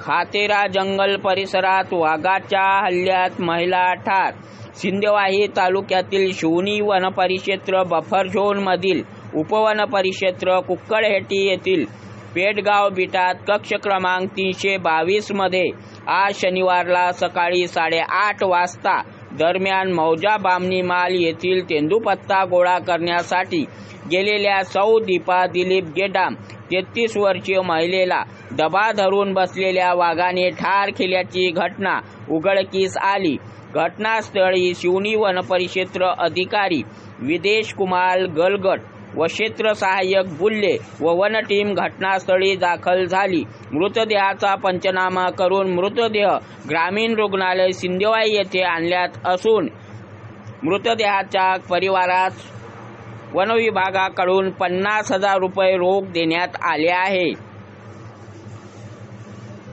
खातेरा जंगल परिसरात वाघाच्या हल्ल्यात महिला ठार. सिंदेवाही तालुक्यातील शिवणी वनपरिक्षेत्र बफर झोनमधील उपवनपरिक्षेत्र कुक्कडहेटी येथील पेटगाव बिटात कक्ष क्रमांक तीनशे बावीसमध्ये आज शनिवारला सकाळी साडेआठ वाजता दरम्यान मौजा बामणी माल येथील तेंदूपत्ता गोळा करण्यासाठी गेलेल्या सौ दीपा दिलीप गेडाम तेहतीस वर्षीय महिलेला दबा धरून बसलेल्या वाघाने ठार केल्याची घटना उघडकीस आली. घटनास्थळी शिवनी वनपरिक्षेत्र अधिकारी विदेश कुमार गलगट व क्षेत्र सहाय्यक बुल्ले व वन टीम घटनास्थळी दाखल झाली. मृतदेहाचा पंचनामा करून मृतदेह ग्रामीण रुग्णालय सिंदेवाई येथे आणल्यात असून मृतदेहाच्या परिवारास वनविभागाकडून पन्नास हजार रुपये रोख देण्यात आले आहे.